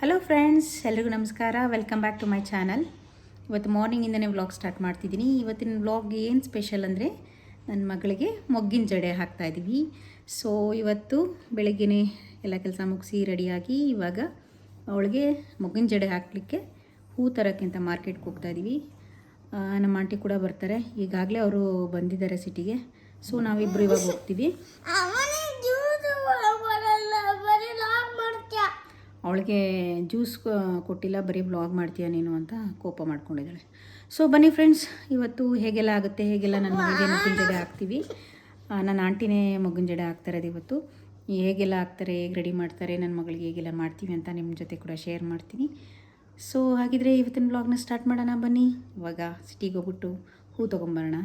Hello friends ಎಲ್ರಿಗೂ ನಮಸ್ಕಾರ. Welcome back to my channel ಇವತ್ತು ಮಾರ್ನಿಂಗಿಂದನೇ ವ್ಲಾಗ್ ಸ್ಟಾರ್ಟ್ ಮಾಡ್ತಿದ್ದೀನಿ. ಇವತ್ತಿನ ವ್ಲಾಗ್ ಏನು ಸ್ಪೆಷಲ್ ಅಂದರೆ ನನ್ನ ಮಗಳಿಗೆ ಮೊಗ್ಗಿನ ಜಡೆ ಹಾಕ್ತಾ ಇದ್ದೀವಿ. ಸೊ ಇವತ್ತು ಬೆಳಗ್ಗೆನೇ ಎಲ್ಲ ಕೆಲಸ ಮುಗಿಸಿ ರೆಡಿಯಾಗಿ ಇವಾಗ ಅವಳಿಗೆ ಮೊಗ್ಗಿನ ಜಡೆ ಹಾಕಲಿಕ್ಕೆ ಹೂ ತರೋಕ್ಕಿಂತ ಮಾರ್ಕೆಟ್ಗೆ ಹೋಗ್ತಾಯಿದ್ದೀವಿ ನಮ್ಮ ಆಂಟಿ ಕೂಡ ಬರ್ತಾರೆ. ಈಗಾಗಲೇ ಅವರು ಬಂದಿದ್ದಾರೆ ಸಿಟಿಗೆ ಸೊ ನಾವಿಬ್ಬರು ಇವಾಗ ಹೋಗ್ತೀವಿ. ಅವಳಿಗೆ ಜ್ಯೂಸ್ ಕೊಟ್ಟಿಲ್ಲ, ಬರೀ ಬ್ಲಾಗ್ ಮಾಡ್ತೀಯ ನೀನು ಅಂತ ಕೋಪ ಮಾಡ್ಕೊಂಡಿದ್ದಾಳೆ. ಸೊ ಬನ್ನಿ ಫ್ರೆಂಡ್ಸ್ ಇವತ್ತು ಹೇಗೆಲ್ಲ ಆಗುತ್ತೆ, ಹೇಗೆಲ್ಲ ನನ್ನ ಮಗಳಿಗೆ ಮಗ್ಗಿನ ಜಡೆ ಹಾಕ್ತೀವಿ? ನನ್ನ ಆಂಟಿನೇ ಮಗ್ಗಿನ ಜಡೆ ಹಾಕ್ತಾ ಇರೋದು ಇವತ್ತು. ಹೇಗೆಲ್ಲ ಹಾಕ್ತಾರೆ, ಹೇಗೆ ರೆಡಿ ಮಾಡ್ತಾರೆ, ನನ್ನ ಮಗಳಿಗೆ ಹೇಗೆಲ್ಲ ಮಾಡ್ತೀವಿ ಅಂತ ನಿಮ್ಮ ಜೊತೆ ಕೂಡ ಶೇರ್ ಮಾಡ್ತೀನಿ. ಸೊ ಹಾಗಿದ್ರೆ ಇವತ್ತಿನ ಬ್ಲಾಗ್ನ ಸ್ಟಾರ್ಟ್ ಮಾಡೋಣ, ಬನ್ನಿ. ಇವಾಗ ಸಿಟಿಗೆ ಹೋಗ್ಬಿಟ್ಟು ಹೂ ತೊಗೊಂಬರೋಣ.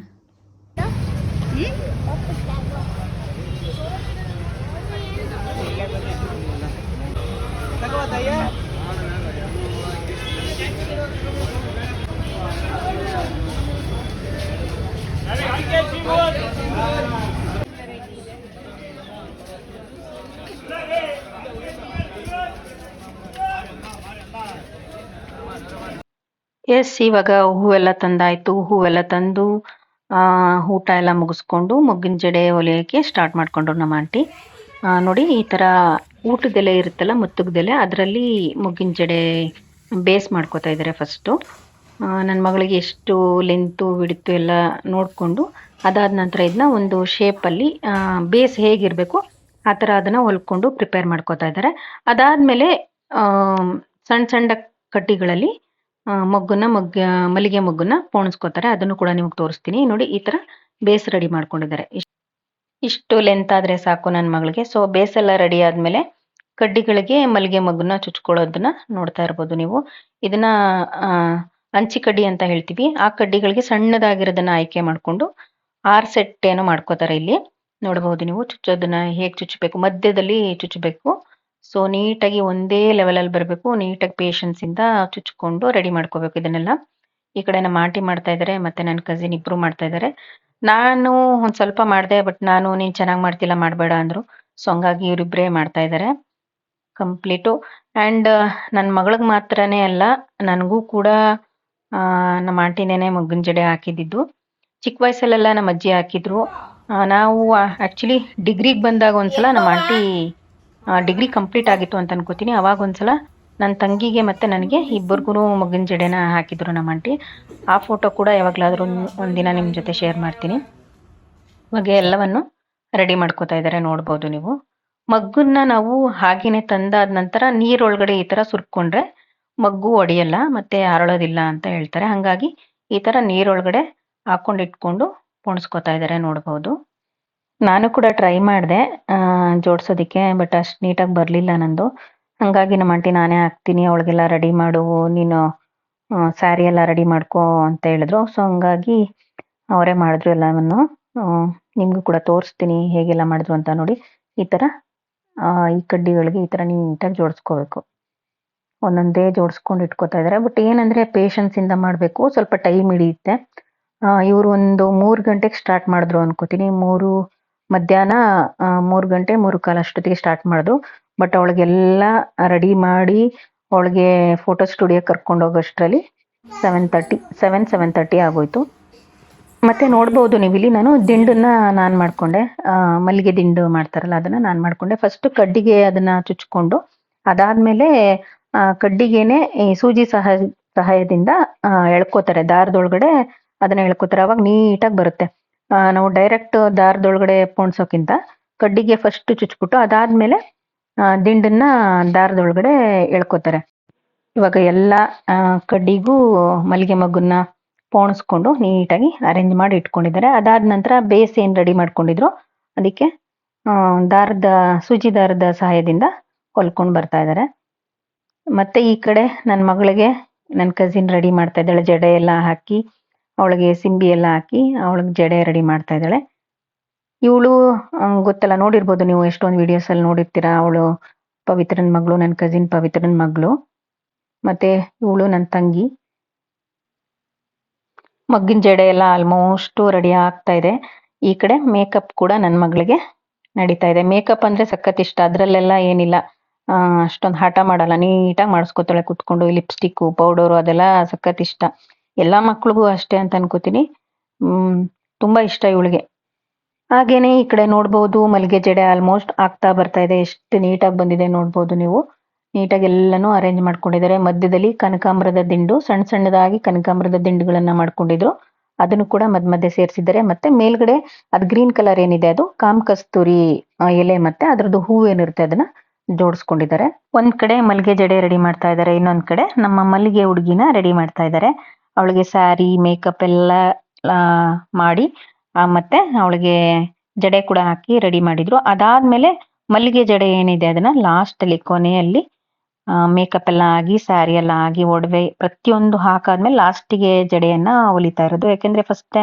ಎಸ್ ಇವಾಗ ಹೂವೆಲ್ಲ ತಂದಾಯಿತು. ಹೂವೆಲ್ಲ ತಂದು ಆ, ಊಟ ಎಲ್ಲ ಮುಗಿಸ್ಕೊಂಡು ಮೊಗ್ಗಿನ ಜಡೆ ಹೊಲಿಯೋಕ್ಕೆ ಸ್ಟಾರ್ಟ್ ಮಾಡ್ಕೊಂಡ್ರು ನಮ್ಮ ಆಂಟಿ ನೋಡಿ ಈ ಥರ ಊಟದೆಲೆ ಇರುತ್ತಲ್ಲ ಮುತ್ತುಗದೆಲೆ ಅದರಲ್ಲಿ ಮೊಗ್ಗಿನ ಜಡೆ ಬೇಸ್ ಮಾಡ್ಕೋತಾ ಇದ್ದಾರೆ ಫಸ್ಟು ನನ್ನ ಮಗಳಿಗೆ ಎಷ್ಟು ಲೆಂತು ಬಿಡಿತು ಎಲ್ಲ ನೋಡಿಕೊಂಡು ಅದಾದ ನಂತರ ಇದನ್ನ ಒಂದು ಶೇಪಲ್ಲಿ ಬೇಸ್ ಹೇಗಿರಬೇಕು ಆ ಥರ ಅದನ್ನು ಹೊಲ್ಕೊಂಡು ಪ್ರಿಪೇರ್ ಮಾಡ್ಕೋತಾ ಇದ್ದಾರೆ ಅದಾದಮೇಲೆ ಸಣ್ಣ ಸಣ್ಣ ಕಟ್ಟಿಗಳಲ್ಲಿ ಮಗ್ಗನ್ನ ಮೊಗ್ಗ ಮಲ್ಲಿಗೆ ಮೊಗ್ಗನ್ನ ಪೋಣಿಸ್ಕೋತಾರೆ. ಅದನ್ನು ಕೂಡ ನಿಮಗೆ ತೋರಿಸ್ತೀನಿ. ನೋಡಿ, ಈ ಥರ ಬೇಸ್ ರೆಡಿ ಮಾಡ್ಕೊಂಡಿದ್ದಾರೆ. ಇಷ್ಟ್- ಲೆಂತ್ ಆದರೆ ಸಾಕು ನನ್ನ ಮಗಳಿಗೆ. ಸೊ ಬೇಸ್ ಎಲ್ಲ ರೆಡಿ ಆದ್ಮೇಲೆ ಕಡ್ಡಿಗಳಿಗೆ ಮಲ್ಲಿಗೆ ಮಗುನ ಚುಚ್ಕೊಳ್ಳೋದನ್ನ ನೋಡ್ತಾ ಇರ್ಬೋದು ನೀವು. ಇದನ್ನ ಅಂಚಿ ಕಡ್ಡಿ ಅಂತ ಹೇಳ್ತೀವಿ. ಆ ಕಡ್ಡಿಗಳಿಗೆ ಸಣ್ಣದಾಗಿರೋದನ್ನ ಆಯ್ಕೆ ಮಾಡ್ಕೊಂಡು ಆರ್ ಸೆಟ್ ಏನೋ ಮಾಡ್ಕೋತಾರೆ ಇಲ್ಲಿ. ನೋಡಬಹುದು ನೀವು ಚುಚ್ಚೋದನ್ನ ಹೇಗೆ ಚುಚ್ಚಬೇಕು. ಮಧ್ಯದಲ್ಲಿ ಚುಚ್ಚಬೇಕು. ಸೊ ನೀಟಾಗಿ ಒಂದೇ ಲೆವೆಲಲ್ಲಿ ಬರಬೇಕು. ನೀಟಾಗಿ ಪೇಷನ್ಸ್ ಇಂದ ಚುಚ್ಕೊಂಡು ರೆಡಿ ಮಾಡ್ಕೋಬೇಕು ಇದನ್ನೆಲ್ಲ. ಈ ಕಡೆ ನಮ್ಮ ಆಂಟಿ ಮಾಡ್ತಾ ಇದ್ದಾರೆ ಮತ್ತೆ ನನ್ನ ಕಸಿನ್ ಇಬ್ರು ಮಾಡ್ತಾ ಇದ್ದಾರೆ ನಾನು ಒಂದ್ ಸ್ವಲ್ಪ ಮಾಡಿದೆ ಬಟ್ ನಾನು ನೀನ್ ಚೆನ್ನಾಗಿ ಮಾಡ್ತಿಲ್ಲ, ಮಾಡಬೇಡ ಅಂದ್ರು. ಸೊ ಹಂಗಾಗಿ ಇವರಿಬ್ಬರೇ ಮಾಡ್ತಾ ಇದ್ದಾರೆ ಕಂಪ್ಲೀಟು ಆ್ಯಂಡ್ ನನ್ನ ಮಗಳಿಗೆ ಮಾತ್ರನೇ ಅಲ್ಲ, ನನಗೂ ಕೂಡ ನಮ್ಮ ಆಂಟಿನೇನೆ ಮಗ್ಗಿನ ಜಡೆ ಹಾಕಿದ್ದಿದ್ದು ಚಿಕ್ಕ ವಯಸ್ಸಲ್ಲೆಲ್ಲ ನಮ್ಮ ಅಜ್ಜಿ ಹಾಕಿದ್ರು. ನಾವು ಆ್ಯಕ್ಚುಲಿ ಡಿಗ್ರಿಗೆ ಬಂದಾಗ ಒಂದ್ಸಲ ನಮ್ಮ ಆಂಟಿ ಡಿಗ್ರಿ ಕಂಪ್ಲೀಟ್ ಆಗಿತ್ತು ಅಂತ ಅನ್ಕೋತೀನಿ. ಅವಾಗ ಒಂದ್ಸಲ ನನ್ನ ತಂಗಿಗೆ ಮತ್ತೆ ನನಗೆ ಇಬ್ಬರಿಗೂ ಮಗನ ಜಡೆನ ಹಾಕಿದ್ರು ನಮ್ಮ ಆಂಟಿ. ಆ ಫೋಟೋ ಕೂಡ ಯಾವಾಗಲಾದ್ರೂ ಒಂದಿನ ನಿಮ್ಮ ಜೊತೆ ಶೇರ್ ಮಾಡ್ತೀನಿ. ಇವಾಗ ಎಲ್ಲವನ್ನು ರೆಡಿ ಮಾಡ್ಕೋತಾ ಇದ್ದಾರೆ ನೋಡ್ಬೋದು ನೀವು. ಮಗ್ಗನ್ನ ನಾವು ಹಾಗೇನೆ ತಂದಾದ ನಂತರ ನೀರೊಳಗಡೆ ಈ ಥರ ಸುರ್ಕೊಂಡ್ರೆ ಮಗ್ಗು ಒಡೆಯಲ್ಲ, ಮತ್ತೆ ಅರಳೋದಿಲ್ಲ ಅಂತ ಹೇಳ್ತಾರೆ. ಹಾಗಾಗಿ ಈ ಥರ ನೀರೊಳಗಡೆ ಹಾಕೊಂಡು ಇಟ್ಕೊಂಡು ಪೋಣಿಸ್ಕೋತಾ ಇದ್ದಾರೆ ನೋಡ್ಬೋದು. ನಾನು ಕೂಡ ಟ್ರೈ ಮಾಡಿದೆ ಜೋಡಿಸೋದಕ್ಕೆ ಬಟ್ ಅಷ್ಟು ನೀಟಾಗಿ ಬರಲಿಲ್ಲ ನಂದು. ಹಂಗಾಗಿ ನಮ್ಮ ಆಂಟಿ ನಾನೇ ಹಾಕ್ತೀನಿ, ಅವಳಿಗೆಲ್ಲ ರೆಡಿ ಮಾಡು ನೀನು ಸ್ಯಾರಿ ಎಲ್ಲ ರೆಡಿ ಮಾಡ್ಕೋ ಅಂತ ಹೇಳಿದ್ರು. ಸೊ ಹಂಗಾಗಿ ಅವರೇ ಮಾಡಿದ್ರು ಎಲ್ಲವನ್ನು. ನಿಮ್ಗೂ ಕೂಡ ತೋರಿಸ್ತೀನಿ ಹೇಗೆಲ್ಲ ಮಾಡಿದ್ರು ಅಂತ ನೋಡಿ. ಈ ಥರ ಈ ಕಡ್ಡಿಗಳಿಗೆ ಈ ಥರ ನೀಟಾಗಿ ಜೋಡಿಸ್ಕೋಬೇಕು. ಒಂದೊಂದೇ ಜೋಡಿಸ್ಕೊಂಡು ಇಟ್ಕೋತಾ ಇದ್ದಾರೆ. ಬಟ್ ಏನಂದ್ರೆ ಪೇಷನ್ಸ್ ಇಂದ ಮಾಡಬೇಕು, ಸ್ವಲ್ಪ ಟೈಮ್ ಹಿಡಿಯುತ್ತೆ. ಇವರು ಒಂದು ಮೂರು ಗಂಟೆಗೆ ಸ್ಟಾರ್ಟ್ ಮಾಡಿದ್ರು ಅನ್ಕೋತೀನಿ. ಮೂರು ಮಧ್ಯಾಹ್ನ ಮೂರು ಗಂಟೆ, ಮೂರು ಕಾಲ ಅಷ್ಟೊತ್ತಿಗೆ ಸ್ಟಾರ್ಟ್ ಮಾಡಿದ್ರು. ಬಟ್ ಅವಳಿಗೆಲ್ಲ ರೆಡಿ ಮಾಡಿ ಅವಳಿಗೆ ಫೋಟೋ ಸ್ಟುಡಿಯೋ ಕರ್ಕೊಂಡು ಹೋಗೋಷ್ಟರಲ್ಲಿ seven thirty seven seven thirty ಆಗೋಯ್ತು. ಮತ್ತೆ ನೋಡ್ಬೋದು ನೀವು. ಇಲ್ಲಿ ನಾನು ದಿಂಡನ್ನ ನಾನು ಮಾಡ್ಕೊಂಡೆ. ಮಲ್ಲಿಗೆ ದಿಂಡು ಮಾಡ್ತಾರಲ್ಲ, ಅದನ್ನ ನಾನು ಮಾಡ್ಕೊಂಡೆ. ಫಸ್ಟ್ ಕಡ್ಡಿಗೆ ಅದನ್ನ ಚುಚ್ಕೊಂಡು, ಅದಾದ್ಮೇಲೆ ಕಡ್ಡಿಗೆನೆ ಈ ಸೂಜಿ ಸಹಾಯ ಸಹಾಯದಿಂದ ಎಳ್ಕೋತಾರೆ. ದಾರದೊಳಗಡೆ ಅದನ್ನ ಎಳ್ಕೋತಾರೆ. ಅವಾಗ ನೀಟಾಗಿ ಬರುತ್ತೆ. ನಾವು ಡೈರೆಕ್ಟ್ ದಾರದೊಳಗಡೆ ಪೋಣ್ಸೋಕ್ಕಿಂತ ಕಡ್ಡಿಗೆ ಫಸ್ಟ್ ಚುಚ್ಬಿಟ್ಟು, ಅದಾದಮೇಲೆ ದಿಂಡನ್ನ ದಾರದೊಳಗಡೆ ಎಳ್ಕೋತಾರೆ. ಇವಾಗ ಎಲ್ಲ ಕಡ್ಡಿಗೂ ಮಲ್ಲಿಗೆ ಮಗ್ಗನ್ನ ಪೋಣಿಸ್ಕೊಂಡು ನೀಟಾಗಿ ಅರೇಂಜ್ ಮಾಡಿ ಇಟ್ಕೊಂಡಿದ್ದಾರೆ. ಅದಾದ ನಂತರ ಬೇಸ್ ಏನು ರೆಡಿ ಮಾಡ್ಕೊಂಡಿದ್ರು. ಅದಕ್ಕೆ ದಾರದ, ಸೂಜಿ ದಾರದ ಸಹಾಯದಿಂದ ಹೊಲ್ಕೊಂಡು ಬರ್ತಾ ಇದ್ದಾರೆ. ಮತ್ತೆ ಈ ಕಡೆ ನನ್ನ ಮಗಳಿಗೆ ನನ್ನ ಕಸಿನ್ ರೆಡಿ ಮಾಡ್ತಾ ಇದ್ದಾಳೆ. ಜಡೆ ಎಲ್ಲ ಹಾಕಿ, ಅವಳಿಗೆ ಸಿಂಬಿ ಎಲ್ಲ ಹಾಕಿ, ಅವಳಿಗೆ ಜಡೆ ರೆಡಿ ಮಾಡ್ತಾ ಇದ್ದಾಳೆ. ಇವಳು ಗೊತ್ತಲ್ಲ, ನೋಡಿರ್ಬೋದು ನೀವು ಎಷ್ಟೊಂದು ವಿಡಿಯೋಸ್ ಅಲ್ಲಿ ನೋಡಿರ್ತೀರಾ. ಅವಳು ಪವಿತ್ರನ್ ಮಗಳು ನನ್ನ ಕಸಿನ್ ಪವಿತ್ರನ್ ಮಗಳು. ಮತ್ತೆ ಇವಳು ನನ್ನ ತಂಗಿ. ಮಗ್ಗಿನ ಜಡೆ ಎಲ್ಲ ಆಲ್ಮೋಸ್ಟ್ ರೆಡಿ ಆಗ್ತಾ ಇದೆ. ಈ ಕಡೆ ಮೇಕಪ್ ಕೂಡ ನನ್ನ ಮಗಳಿಗೆ ನಡೀತಾ ಇದೆ. ಮೇಕಪ್ ಅಂದ್ರೆ ಸಖತ್ ಇಷ್ಟ. ಅದ್ರಲ್ಲೆಲ್ಲ ಏನಿಲ್ಲ. ಅಷ್ಟೊಂದು ಹಠ ಮಾಡಲ್ಲ. ನೀಟಾಗಿ ಮಾಡಿಸ್ಕೊತಾಳೆ ಕುತ್ಕೊಂಡು. ಲಿಪ್ಸ್ಟಿಕ್ಕು ಪೌಡರು ಅದೆಲ್ಲ ಸಖತ್ ಇಷ್ಟ. ಎಲ್ಲ ಮಕ್ಳಿಗೂ ಅಷ್ಟೇ ಅಂತ ಅನ್ಕೋತೀನಿ. ತುಂಬಾ ಇಷ್ಟ ಇವಳಿಗೆ. ಹಾಗೇನೆ ಈ ಕಡೆ ನೋಡ್ಬೋದು, ಮಲ್ಲಿಗೆ ಜಡೆ ಆಲ್ಮೋಸ್ಟ್ ಆಗ್ತಾ ಬರ್ತಾ ಇದೆ. ಎಷ್ಟು ನೀಟಾಗಿ ಬಂದಿದೆ ನೋಡ್ಬೋದು ನೀವು. ನೀಟಾಗಿ ಎಲ್ಲಾನು ಅರೇಂಜ್ ಮಾಡ್ಕೊಂಡಿದ್ದಾರೆ. ಮಧ್ಯದಲ್ಲಿ ಕನಕಾಂಬರದ ದಿಂಡು ಸಣ್ಣ ಸಣ್ಣದಾಗಿ ಕನಕಾಂಬರದ ದಿಂಡುಗಳನ್ನ ಮಾಡ್ಕೊಂಡಿದ್ರು. ಅದನ್ನು ಕೂಡ ಮಧ್ಯ ಮಧ್ಯೆ ಸೇರಿಸಿದ್ದಾರೆ. ಮತ್ತೆ ಮೇಲ್ಗಡೆ ಅದ್ ಗ್ರೀನ್ ಕಲರ್ ಏನಿದೆ ಅದು? ಕಾಮ್ ಕಸ್ತೂರಿ ಎಲೆ ಮತ್ತೆ ಅದ್ರದ್ದು ಹೂವು ಏನಿರುತ್ತೆ ಅದನ್ನ ಜೋಡಿಸ್ಕೊಂಡಿದ್ದಾರೆ. ಒಂದ್ ಕಡೆ ಮಲ್ಲಿಗೆ ಜಡೆ ರೆಡಿ ಮಾಡ್ತಾ ಇದ್ದಾರೆ. ಇನ್ನೊಂದ್ ಕಡೆ ನಮ್ಮ ಮಲ್ಲಿಗೆ ಹುಡುಗಿನ ರೆಡಿ ಮಾಡ್ತಾ ಇದ್ದಾರೆ. ಅವಳಿಗೆ ಸ್ಯಾರಿ ಮೇಕಪ್ ಎಲ್ಲ ಮಾಡಿ ಮತ್ತೆ ಅವಳಿಗೆ ಜಡೆ ಕೂಡ ಹಾಕಿ ರೆಡಿ ಮಾಡಿದ್ರು. ಅದಾದ್ಮೇಲೆ ಮಲ್ಲಿಗೆ ಜಡೆ ಏನಿದೆ ಅದನ್ನ ಲಾಸ್ಟ್ ಅಲ್ಲಿ ಕೊನೆಯಲ್ಲಿ ಮೇಕಪ್ ಎಲ್ಲ ಆಗಿ ಸ್ಯಾರಿ ಎಲ್ಲ ಆಗಿ, ಒಡವೆ ಪ್ರತಿಯೊಂದು ಹಾಕಾದ್ಮೇಲೆ ಲಾಸ್ಟಿಗೆ ಜಡೆಯನ್ನ ಹೊಲಿತಾ ಇರೋದು. ಯಾಕೆಂದ್ರೆ ಫಸ್ಟ್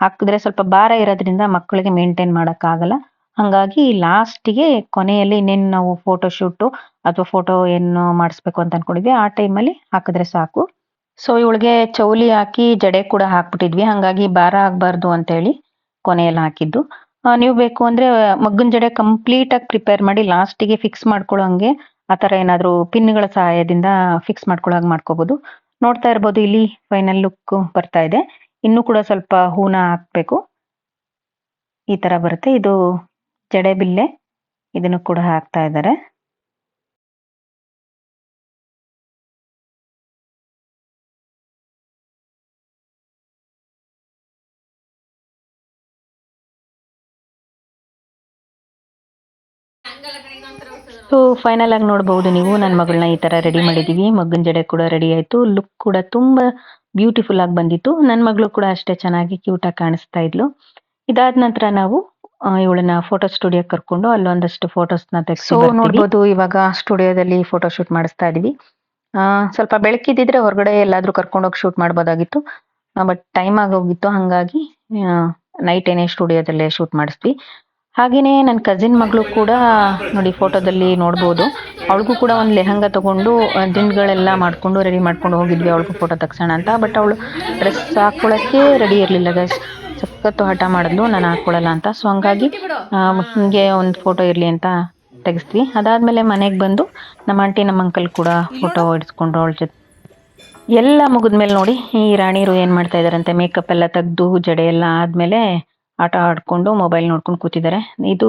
ಹಾಕಿದ್ರೆ ಸ್ವಲ್ಪ ಭಾರ ಇರೋದ್ರಿಂದ ಮಕ್ಕಳಿಗೆ ಮೇಂಟೈನ್ ಆಗಲ್ಲ ಹಂಗಾಗಿ ಲಾಸ್ಟಿಗೆ ಕೊನೆಯಲ್ಲಿ ಇನ್ನೇನು ನಾವು ಫೋಟೋ ಶೂಟು ಅಥವಾ ಫೋಟೋ ಏನು ಮಾಡಿಸ್ಬೇಕು ಅಂತ ಅನ್ಕೊಂಡಿದ್ವಿ, ಆ ಟೈಮಲ್ಲಿ ಹಾಕಿದ್ರೆ ಸಾಕು. ಸೊ ಇವಳಿಗೆ ಚೌಲಿ ಹಾಕಿ ಜಡೆ ಕೂಡ ಹಾಕ್ಬಿಟ್ಟಿದ್ವಿ. ಹಂಗಾಗಿ ಭಾರ ಆಗಬಾರ್ದು ಅಂತ ಹೇಳಿ ಕೊನೆಯಲ್ಲಿ ಹಾಕಿದ್ದು. ನೀವು ಬೇಕು ಅಂದ್ರೆ ಮಗ್ಗನ ಜಡೆ ಕಂಪ್ಲೀಟ್ ಆಗಿ ಪ್ರಿಪೇರ್ ಮಾಡಿ ಲಾಸ್ಟಿಗೆ ಫಿಕ್ಸ್ ಮಾಡ್ಕೊಳ್ಳೋ ಹಂಗೆ ಆ ತರ ಏನಾದ್ರು ಪಿನ್ಗಳ ಸಹಾಯದಿಂದ ಫಿಕ್ಸ್ ಮಾಡ್ಕೊಳ್ಳೋ ಹಾಗೆ ಮಾಡ್ಕೋಬಹುದು ನೋಡ್ತಾ ಇರ್ಬೋದು ಇಲ್ಲಿ ಫೈನಲ್ ಲುಕ್ ಬರ್ತಾ ಇದೆ. ಇನ್ನು ಕೂಡ ಸ್ವಲ್ಪ ಹೂನ ಹಾಕಬೇಕು. ಈ ತರ ಬರುತ್ತೆ. ಇದು ಜಡೆ ಬಿಲ್ಲೆ. ಇದನ್ನು ಕೂಡ ಹಾಕ್ತಾ ಇದ್ದಾರೆ. ಸೊ ಫೈನಲ್ ಆಗಿ ನೋಡಬಹುದು ನೀವು. ನನ್ನ ಮಗಳನ್ನ ಈ ತರ ರೆಡಿ ಮಾಡಿದೀವಿ. ಮಗ್ಗನ್ ಜಡೆ ಕೂಡ ರೆಡಿ ಆಯ್ತು. ಲುಕ್ ಕೂಡ ತುಂಬಾ ಬ್ಯೂಟಿಫುಲ್ ಆಗಿ ಬಂದಿತ್ತು. ನನ್ನ ಮಗಳು ಕೂಡ ಅಷ್ಟೇ ಚೆನ್ನಾಗಿ ಕ್ಯೂಟ್ ಆಗಿ ಕಾಣಿಸ್ತಾ ಇದ್ಲು. ಇದಾದ ನಂತರ ನಾವು ಇವಳನ್ನ ಫೋಟೋ ಸ್ಟುಡಿಯೋ ಕರ್ಕೊಂಡು ಅಲ್ಲೊಂದಷ್ಟು ಫೋಟೋಸ್ನ ಸೊ ನೋಡ್ಬೋದು ಇವಾಗ ಸ್ಟುಡಿಯೋದಲ್ಲಿ ಫೋಟೋ ಶೂಟ್ ಮಾಡಿಸ್ತಾ ಇದೀವಿ. ಆ, ಸ್ವಲ್ಪ ಬೆಳಕಿದ್ರೆ ಹೊರಗಡೆ ಎಲ್ಲಾದ್ರೂ ಕರ್ಕೊಂಡೋಗಿ ಶೂಟ್ ಮಾಡ್ಬೋದಾಗಿತ್ತು. ಬಟ್ ಟೈಮ್ ಆಗೋಗಿತ್ತು ಹಂಗಾಗಿ ನೈಟ್ ಏನೇ ಸ್ಟುಡಿಯೋದಲ್ಲೇ ಶೂಟ್ ಮಾಡಿಸ್ವಿ ಹಾಗೇನೆ ನನ್ನ ಕಸಿನ್ ಮಗಳು ಕೂಡ ನೋಡಿ ಫೋಟೋದಲ್ಲಿ ನೋಡ್ಬೋದು. ಅವಳಿಗೂ ಕೂಡ ಒಂದು ಲೆಹಂಗ ತಗೊಂಡು ದಿಂಡುಗಳೆಲ್ಲ ಮಾಡ್ಕೊಂಡು ರೆಡಿ ಮಾಡ್ಕೊಂಡು ಹೋಗಿದ್ವಿ ಅವಳಿಗೂ ಫೋಟೋ ತಗ್ಸೋಣ ಅಂತ. ಬಟ್ ಅವಳು ಡ್ರೆಸ್ ಹಾಕ್ಕೊಳ್ಳೋಕ್ಕೆ ರೆಡಿ ಇರಲಿಲ್ಲ ಗೈಸ್ ಸಖತ್ತು ಹಠ ಮಾಡಿದ್ಲು, ನಾನು ಹಾಕ್ಕೊಳ್ಳಲ್ಲ ಅಂತ. ಸೊ ಹಂಗಾಗಿ ಹಿಂಗೆ ಒಂದು ಫೋಟೋ ಇರಲಿ ಅಂತ ತೆಗೆಸ್ತೀವಿ ಅದಾದಮೇಲೆ ಮನೆಗೆ ಬಂದು ನಮ್ಮ ಆಂಟಿ ನಮ್ಮ ಅಂಕಲ್ ಕೂಡ ಫೋಟೋ ಹೊಡಿಸ್ಕೊಂಡು ಅವಳ ಜೊತೆ. ಎಲ್ಲ ಮುಗಿದ್ಮೇಲೆ ನೋಡಿ, ಈ ರಾಣಿರು ಏನು ಮಾಡ್ತಾ ಮೇಕಪ್ ಎಲ್ಲ ತೆಗ್ದು, ಜಡೆ ಎಲ್ಲ ಆದ್ಮೇಲೆ ಆಟ ಆಡ್ಕೊಂಡು ಮೊಬೈಲ್ ನೋಡ್ಕೊಂಡು ಕೂತಿದ್ದಾರೆ. ಇದು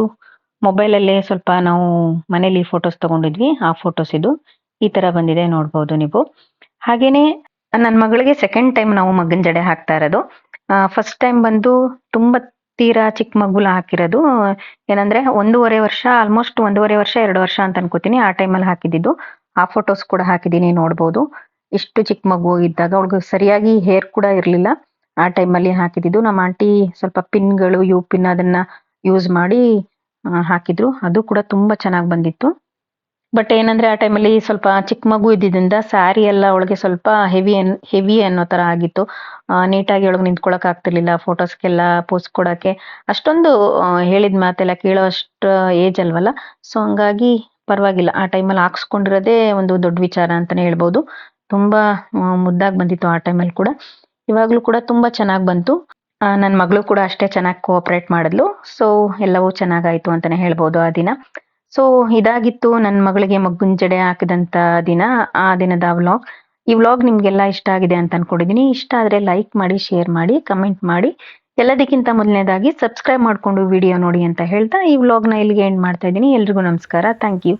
ಮೊಬೈಲ್ ಅಲ್ಲೇ ಸ್ವಲ್ಪ ನಾವು ಮನೇಲಿ ಫೋಟೋಸ್ ತಗೊಂಡಿದ್ವಿ. ಆ ಫೋಟೋಸ್ ಇದು. ಈ ತರ ಬಂದಿದೆ ನೋಡ್ಬೋದು ನೀವು. ಹಾಗೇನೆ ನನ್ನ ಮಗಳಿಗೆ ಸೆಕೆಂಡ್ ಟೈಮ್ ನಾವು ಮಗನ ಜಡೆ ಹಾಕ್ತಾ ಇರೋದು. ಫಸ್ಟ್ ಟೈಮ್ ಬಂದು ತುಂಬಾ ತೀರಾ ಚಿಕ್ಕ ಮಗುಲ ಹಾಕಿರೋದು. ಏನಂದ್ರೆ ಒಂದೂವರೆ ವರ್ಷ ಆಲ್ಮೋಸ್ಟ್ ಒಂದೂವರೆ ವರ್ಷ, ಎರಡು ವರ್ಷ ಅಂತ ಅನ್ಕೋತೀನಿ. ಆ ಟೈಮಲ್ಲಿ ಹಾಕಿದ್ದು. ಆ ಫೋಟೋಸ್ ಕೂಡ ಹಾಕಿದೀನಿ ನೋಡ್ಬೋದು. ಇಷ್ಟು ಚಿಕ್ಕ ಮಗು ಇದ್ದಾಗ ಅವಳಿಗೆ ಸರಿಯಾಗಿ ಹೇರ್ ಕೂಡ ಇರಲಿಲ್ಲ. ಆ ಟೈಮಲ್ಲಿ ಹಾಕಿದ್ದು. ನಮ್ಮ ಆಂಟಿ ಸ್ವಲ್ಪ ಪಿನ್ಗಳು ಯು ಪಿನ್ ಅದನ್ನ ಯೂಸ್ ಮಾಡಿ ಹಾಕಿದ್ರು. ಅದು ಕೂಡ ತುಂಬಾ ಚೆನ್ನಾಗಿ ಬಂದಿತ್ತು. ಬಟ್ ಏನಂದ್ರೆ ಆ ಟೈಮಲ್ಲಿ ಸ್ವಲ್ಪ ಚಿಕ್ಕ ಮಗು ಇದ್ದಿದ್ದರಿಂದ ಸ್ಯಾರಿ ಎಲ್ಲ ಒಳಗೆ ಸ್ವಲ್ಪ ಹೆವಿ ಅನ್ ಹೆವಿ ಅನ್ನೋ ತರ ಆಗಿತ್ತು. ನೀಟಾಗಿ ಒಳಗೆ ನಿಂತ್ಕೊಳಕ್ ಆಗ್ತಿರ್ಲಿಲ್ಲ. ಫೋಟೋಸ್ಗೆಲ್ಲ ಪೋಸ್ ಕೊಡಕ್ಕೆ. ಅಷ್ಟೊಂದು ಹೇಳಿದ ಮಾತೆಲ್ಲ ಕೇಳೋ ಅಷ್ಟು ಏಜ್ ಅಲ್ವಲ್ಲ? ಸೊ ಹಂಗಾಗಿ ಪರವಾಗಿಲ್ಲ. ಆ ಟೈಮಲ್ಲಿ ಹಾಕ್ಸ್ಕೊಂಡಿರೋದೇ ಒಂದು ದೊಡ್ಡ ವಿಚಾರ ಅಂತಾನೆ ಹೇಳ್ಬೋದು. ತುಂಬಾ ಮುದ್ದಾಗಿ ಬಂದಿತ್ತು ಆ ಟೈಮಲ್ಲಿ ಕೂಡ. ಇವಾಗ್ಲೂ ಕೂಡ ತುಂಬಾ ಚೆನ್ನಾಗಿ ಬಂತು. ನನ್ನ ಮಗಳು ಕೂಡ ಅಷ್ಟೇ ಚೆನ್ನಾಗಿ ಕೋಆಪರೇಟ್ ಮಾಡಿದ್ಲು. ಸೊ ಎಲ್ಲವೂ ಚೆನ್ನಾಗಾಯ್ತು ಅಂತಾನೆ ಹೇಳ್ಬೋದು ಆ ದಿನ. ಸೊ ಇದಾಗಿತ್ತು ನನ್ನ ಮಗಳಿಗೆ ಮಗ್ಗುನ್ ಜಡೆ ಹಾಕಿದಂತ ದಿನ, ಆ ದಿನದ ವ್ಲಾಗ್ ಈ ವ್ಲಾಗ್ ನಿಮ್ಗೆಲ್ಲ ಇಷ್ಟ ಆಗಿದೆ ಅಂತ ಅನ್ಕೊಂಡಿದೀನಿ. ಇಷ್ಟ ಆದ್ರೆ ಲೈಕ್ ಮಾಡಿ ಶೇರ್ ಮಾಡಿ ಕಮೆಂಟ್ ಮಾಡಿ. ಎಲ್ಲದಕ್ಕಿಂತ ಮೊದಲನೇದಾಗಿ ಸಬ್ಸ್ಕ್ರೈಬ್ ಮಾಡ್ಕೊಂಡು ವಿಡಿಯೋ ನೋಡಿ ಅಂತ ಹೇಳ್ತಾ ಈ ವ್ಲಾಗ್ನ ಇಲ್ಲಿಗೆ ಎಂಡ್ ಮಾಡ್ತಾ ಇದ್ದೀನಿ. ಎಲ್ರಿಗೂ ನಮಸ್ಕಾರ. Thank you